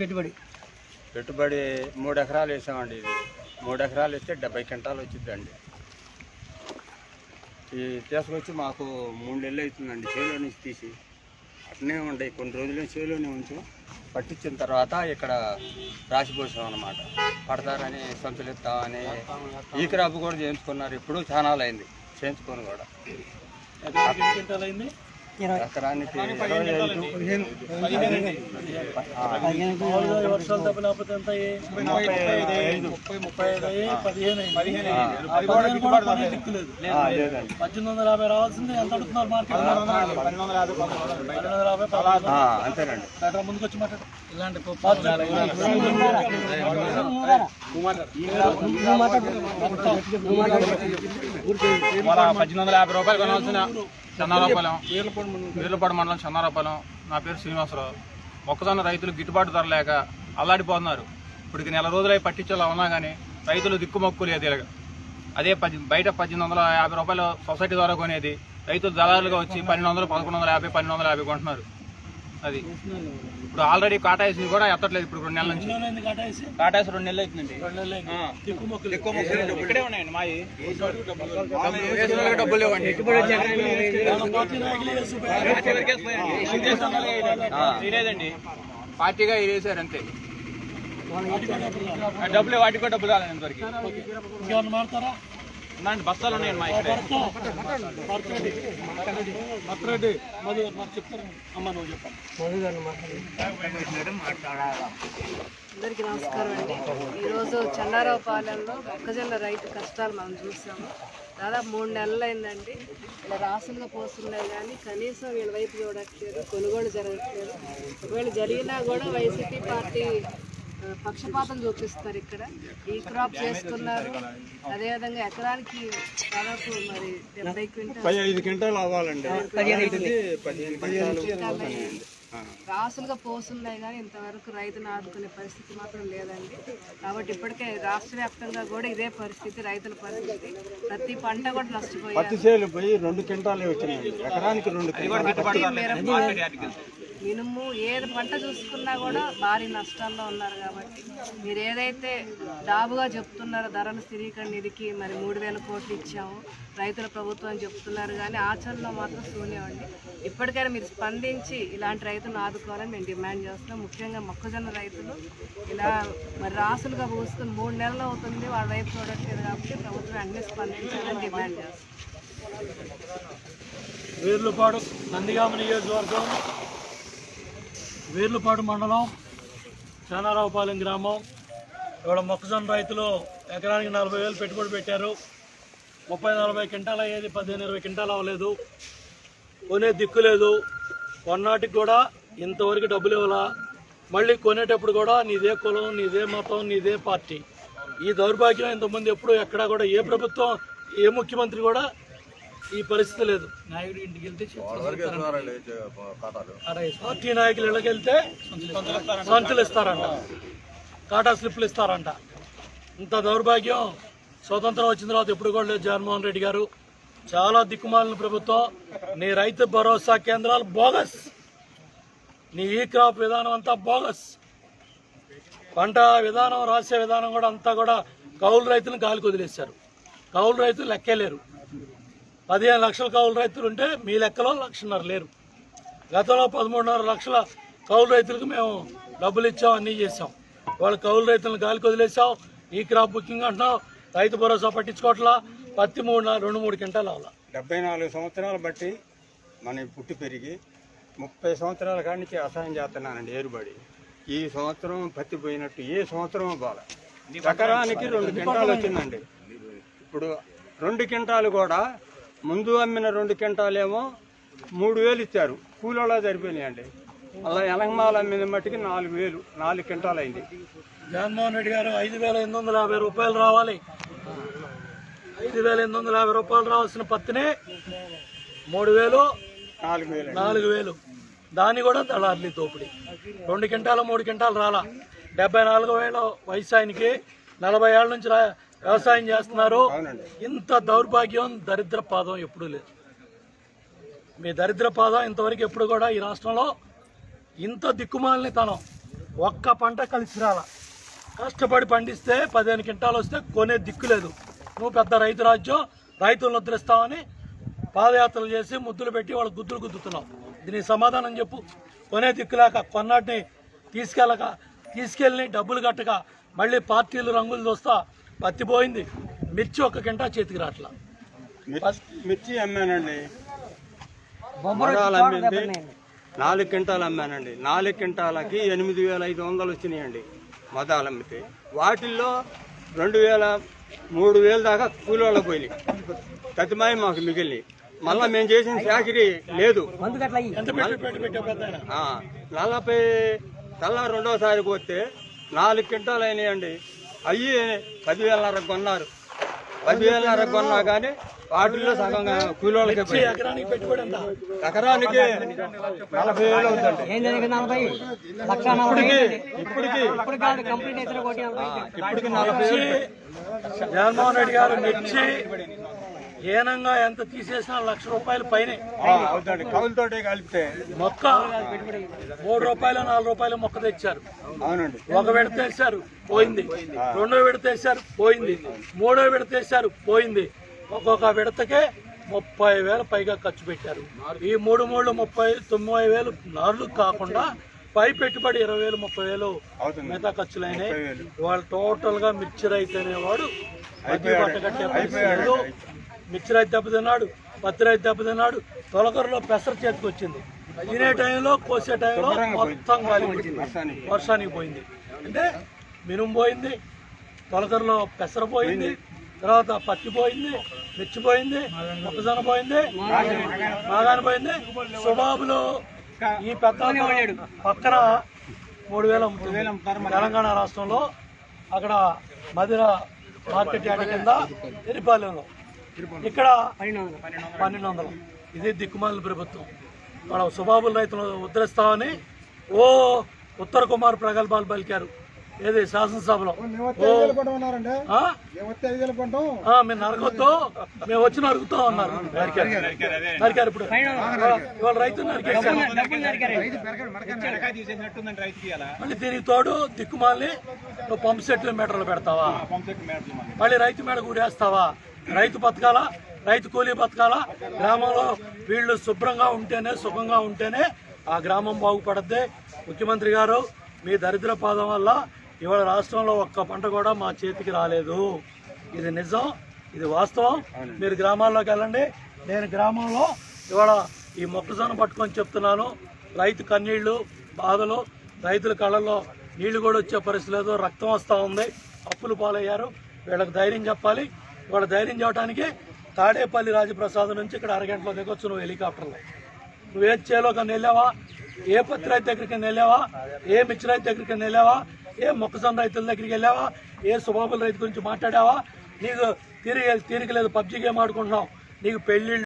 పెట్టుబడి. పెట్టుబడి మూడు ఎకరాలు వేసామండి ఇది. మూడు ఎకరాలు వేస్తే డెబ్బై క్వింటాలు వచ్చిందండి ఈ తీసుకొచ్చి మాకు మూడు నెలలు అవుతుందండి చేలో నుంచి తీసి. అట్నే ఉండయి కొన్ని రోజులు చేలోనే ఉంచాం. పట్టించిన తర్వాత ఇక్కడ రాసిపోసాం అనమాట పడతారని సంచులు ఇస్తామని ఈ క్రాప్ కూడా చేయించుకున్నారు. ఇప్పుడు చాలా అయింది చేయించుకొని కూడా. ఎకరానికి వర్షాలు లేకపోతే ఎంత ముప్పై ఐదు. అయ్యి పదిహేను పద్దెనిమిది వందల యాభై రావాల్సింది. ఎంత అడుగుతున్నారు మార్కెట్? పన్నెండు వందల యాభై పదహారు ఆ, అంతేనండి. అట్లా ముందుకు వచ్చి మాట్లాడు. ఇలాంటి మన పద్దెనిమిది వందల యాభై రూపాయలు కొనాల్సిన చెన్నారాపాలెం వీర్లపాడు మండలం చెన్నారాపాలెం నా పేరు శ్రీనివాసరావు. మొక్కజొన్న రైతులు గిట్టుబాటు ధర లేక అల్లాడిపోతున్నారు. ఇప్పటికి నెల రోజులై పట్టించేలా ఉన్నా కానీ రైతులు దిక్కుమొక్కు లేదు ఇలాగ. అదే పది బయట పద్దెనిమిది వందల యాభై రూపాయలు సొసైటీ ద్వారా కొనేది. రైతులు దళారులుగా వచ్చి పన్నెండు వందలు పదకొండు వందల యాభై పన్నెండు వందల యాభై కొంటున్నారు. అది. ఇప్పుడు ఆల్రెడీ కాటా వేసింది కూడా ఎత్తట్లేదు ఇప్పుడు రెండు నెలల నుంచి. కట్టేసి కాటా వేసి రెండు నెలలు అవుతుందండి ఇక్కడే ఉన్నాయండి మాయి డబ్బులు. లేదండి పార్టీగా వేసారు అంతే. డబ్బులు వాటికి కూడా డబ్బులు రాలేదు ఇంతవరకు. ఉన్నాయండి బస్తాలు మా ఇక్కడే. చెప్పాలి అందరికీ నమస్కారం అండి. ఈరోజు చన్నారావుపాలెంలో మొక్కజొన్న రైతు కష్టాలు మనం చూసాము. దాదాపు మూడు నెలలు అయిందండి ఇలా రాసులుగా పోస్తున్నాయి కానీ కనీసం వీళ్ళ వైపు చూడట్లేదు కొనుగోలు జరగట్లేదు. ఒకవేళ జరిగినా కూడా వైసీపీ పార్టీ పక్షపాతం చూపిస్తారు ఇక్కడ. ఈ క్రాప్ చేస్తున్నారు. అదేవిధంగా ఎకరానికి దాదాపు మరి డెబ్బై క్వింటల్. ఐదు క్వింటాలు అవ్వాలండి. పదిహేను రాసులుగా పోస్తున్నాయి కానీ ఇంతవరకు రైతును ఆదుకునే పరిస్థితి మాత్రం లేదండి. కాబట్టి ఇప్పటికే రాష్ట్ర వ్యాప్తంగా కూడా ఇదే పరిస్థితి రైతుల పరిస్థితి. ప్రతి పంట కూడా పోయి రెండు క్వింటాలే ఎకరానికి రెండు మినుము ఏది పంట చూసుకున్నా కూడా భారీ నష్టాల్లో ఉన్నారు కాబట్టి. మీరు ఏదైతే డాబుగా చెప్తున్నారో ధరల స్థిరీకరణ నిధికి మరి మూడు వేల కోట్లు ఇచ్చాము. రైతుల ప్రభుత్వం అని చెప్తున్నారు కానీ ఆచరణలో మాత్రం శూన్యం అండి. ఇప్పటికైనా మీరు స్పందించి ఇలాంటి రైతులను ఆదుకోవాలని మేము డిమాండ్ చేస్తున్నాం. ముఖ్యంగా మొక్కజొన్న రైతులు ఇలా మరి రాసులుగా పోసుకుని మూడు నెలలు అవుతుంది. వాళ్ళ రైతు చూడట్లేదు కాబట్టి ప్రభుత్వం అన్ని స్పందించాలని డిమాండ్ చేస్తున్నాం. వేర్లపాడు నందిగామ నియోజకవర్గం వేర్లపాడు మండలం చానారావుపాలెం గ్రామం. ఇక్కడ మొక్కజొన్న రైతులు ఎకరానికి నలభై వేలు పెట్టుబడి పెట్టారు. ముప్పై నలభై క్వింటాలు అయ్యేది పదిహేను ఇరవై క్వింటాలు అవ్వలేదు. కొనే దిక్కు లేదు. కొన్నాటికి కూడా ఇంతవరకు డబ్బులు ఇవ్వాలా? మళ్ళీ కొనేటప్పుడు కూడా నీదే కులం నీదే మతం నీదే పార్టీ. ఈ దౌర్భాగ్యం ఇంతకుముందు ఎప్పుడు ఎక్కడా కూడా ఏ ప్రభుత్వం ఏ ముఖ్యమంత్రి కూడా ఈ పరిస్థితి లేదు. ఇంటికి వెళ్తే పార్టీ నాయకులు ఇళ్ళకి వెళ్తే సంచులు ఇస్తారంట. టాటా స్లిప్లు ఇస్తారంట. ఇంత దౌర్భాగ్యం. స్వతంత్రం వచ్చిన తర్వాత ఎప్పుడు కూడా లేదు జగన్మోహన్ రెడ్డి గారు. చాలా దిక్కుమాలిన ప్రభుత్వం నీ రైతు భరోసా కేంద్రాలు బోగస్. నీ ఈ క్రాప్ విధానం అంతా బోగస్. పంట విధానం రాసే విధానం కూడా అంతా కూడా కౌలు రైతులను గాలికి వదిలేశారు. కౌలు రైతులు లెక్కలేరు పదిహేను లక్షల కౌలు రైతులు ఉంటే మీ లెక్కలో లక్షన్నర లేరు. గతంలో పదమూడున్నర లక్షల కౌలు రైతులకు మేము డబ్బులు ఇచ్చాం అన్నీ చేసాం వాళ్ళు కౌలు రైతులను గాలికి వదిలేసాం ఈ క్రాప్ బుకింగ్ అంటున్నాం. రైతు భరోసా పట్టించుకోవట్లా. పత్తి మూడు నాలుగు- రెండు మూడు క్వింటాలు అవ్వాలి డెబ్బై నాలుగు సంవత్సరాలు బట్టి మన పుట్టి పెరిగి ముప్పై సంవత్సరాల కాడి నుంచి అసహాయం చేస్తున్నానండి ఏరుబడి. ఈ సంవత్సరం పత్తి పోయినట్టు ఏ సంవత్సరం బాగా ఎకరానికి రెండు క్వింటాలు వచ్చిందండి. ఇప్పుడు రెండు క్వింటాలు కూడా ముందు అమ్మిన రెండు క్వింటాలేమో మూడు వేలు ఇచ్చారు. కూలోలా సరిపోయినాయండి. అలా ఎనగమాల అమ్మిన మట్టికి నాలుగు వేలు నాలుగు క్వింటాలు అయింది జగన్మోహన్ రెడ్డి గారు ఐదు వేల ఎనిమిది వందల యాభై రూపాయలు రావాలి. ఐదు వేల ఎనిమిది వందల యాభై రూపాయలు రావాల్సిన పత్తిని మూడు వేలు నాలుగు వేలు. దాన్ని కూడా దళార్లీ దోపిడి. రెండు క్వింటాలు మూడు క్వింటాలు రాలా. డెబ్బై నాలుగు వేల వయసు ఆయనకి నలభై ఏళ్ళ నుంచి వ్యవసాయం చేస్తున్నారు. ఇంత దౌర్భాగ్యం దరిద్ర పాదం ఎప్పుడూ లేదు. మీ దరిద్ర పాదం ఇంతవరకు ఎప్పుడు కూడా ఈ రాష్ట్రంలో ఇంత దిక్కుమాలిన తనం. ఒక్క పంట కలిసి రాల. కష్టపడి పండిస్తే పదిహేను క్వింటాలు వస్తే కొనే దిక్కు లేదు. నువ్వు పెద్ద రైతు రాజ్యం రైతులను వదిలిస్తావని పాదయాత్రలు చేసి ముద్దులు పెట్టి వాళ్ళకి గుద్దులు గుద్దుతున్నావు. దీనికి సమాధానం చెప్పు. కొనే దిక్కులేక కొన్నాటిని తీసుకెళ్ళక తీసుకెళ్ళి డబ్బులు కట్టక మళ్ళీ పార్టీలు రంగులు చూస్తా పత్తి పోయింది మిర్చి ఒక్క కింటా చేతికి రాట్లా. మిర్చి అమ్మానండి. అమ్మింది. నాలుగు క్వింటాలు అమ్మానండి. నాలుగు క్వింటాలకి ఎనిమిది వేల ఐదు వందలు వచ్చినాయండి. మొదలు అమ్మితే వాటిల్లో రెండు వేల మూడు వేల దాకా కూలి వాళ్ళకి పోయినాయి. ప్రతిమాయి మాకు మిగిలినాయి మళ్ళీ మేము చేసిన చాకరీ లేదు. నలభై కల్లా రెండోసారి పోతే నాలుగు క్వింటాలు అయినాయండి. అయ్యి పదివేలన్నర కొన్నారు. పదివేలన్నర కొన్నా కానీ వాటిల్లో సగం పోయింది ఎకరానికి పెట్టుబడి ఎంత? ఎకరానికి నలభై వేలు అవుతుంది ఇప్పటికి నలభై ఇప్పటికి నలభై వేలు జగన్మోహన్ రెడ్డి గారు మిర్చి హీనంగా ఎంత తీసేసినా లక్ష రూపాయలు పైనే. కవులతోటే కలిపితే. మొక్క మూడు రూపాయలు నాలుగు రూపాయలు మొక్క తెచ్చారు. అవునండి. ఒక విడత వేశారు పోయింది. రెండో విడత వేశారు పోయింది. మూడో విడత వేశారు పోయింది. ఒక్కొక్క విడతకే ముప్పై వేలు పైగా ఖర్చు పెట్టారు ఈ మూడు మూడు ముప్పై తొంభై వేలు నార్లు కాకుండా పై పెట్టుబడి ఇరవై వేలు ముప్పై వేలు. మిగతా ఖర్చులైనాయి. వాళ్ళు టోటల్గా మిర్చి రైతు అనేవాడు. పట్ట కట్టే. లేదు. మిర్చి రైతు దెబ్బతిన్నాడు పత్తి రైతు దెబ్బతిన్నాడు తొలకరలో పెసర చేతికి వచ్చింది తినే టైంలో కోసే టైంలో. మొత్తం వర్షానికి. వర్షానికి పోయింది అంటే మినుము పోయింది తొలకరలో పెసర పోయింది తర్వాత పత్తి పోయింది మిర్చి పోయింది మొక్కజొన్న పోయింది మాగాని పోయింది. సుబాబులో ఈ పెద్ద పక్కన మూడు వేల ముప్పై వేల తెలంగాణ రాష్ట్రంలో. అక్కడ మధిర మార్కెట్ యార్డ్ కింద తిరుపాలెంలో. ఇక్కడ పన్నెండు వందలు. ఇది దిక్కుమాలిన ప్రభుత్వం. మన సుబాబుల రైతులు ఉద్ధరిస్తామని ఓ ఉత్తర కుమార్ ప్రగల్భాలు పలికారు. ఏది శాసనసభలో? ఓ ఆ? ఆ, మేము నరకొద్దు. మేము వచ్చి నరుకుతాం అన్నారు నరికారు ఇప్పుడు. ఇవాళ రైతు మళ్ళీ దీనికి తోడు దిక్కుమాలి. నువ్వు పంప్ సెట్లు మీటర్లు పెడతావా? మళ్ళీ. రైతు మీద కూడేస్తావా రైతు బతకాలా? రైతు కూలీ బతకాలా? గ్రామంలో వీళ్ళు శుభ్రంగా ఉంటేనే సుఖంగా ఉంటేనే ఆ గ్రామం బాగుపడద్ది. ముఖ్యమంత్రి గారు మీ దరిద్ర పాదం వల్ల ఇవాళ రాష్ట్రంలో ఒక్క పంట కూడా మా చేతికి రాలేదు. ఇది నిజం ఇది వాస్తవం. మీరు గ్రామాల్లోకి వెళ్ళండి. నేను గ్రామంలో ఇవాళ ఈ మొక్కజొన్న పట్టుకొని చెప్తున్నాను. రైతు కన్నీళ్ళు బాధలు రైతుల కళ్ళల్లో నీళ్ళు కూడా వచ్చే పరిస్థితి లేదు. రక్తం వస్తూ ఉంది. అప్పులు పాలయ్యారు. వీళ్ళకి ధైర్యం చెప్పాలి. వాళ్ళ ధైర్యం చెప్పడానికి తాడేపల్లి రాజప్రసాద్ నుంచి ఇక్కడ అరగంటలో దిగొచ్చు నువ్వు హెలికాప్టర్లో. నువ్వే చేలో కన్నా వెళ్ళావా? ఏ పత్తి రైతు దగ్గరికి వెళ్ళావా? ఏ మిర్చి రైతు దగ్గరికి వెళ్ళావా? ఏ మొక్కజొన్న రైతుల దగ్గరికి వెళ్ళావా? ఏ సుబాబుల రైతు గురించి మాట్లాడావా? నీకు తీరిక తీరిక లేదు పబ్జీ గేమ్ ఆడుకుంటున్నావు. నీకు పెళ్ళి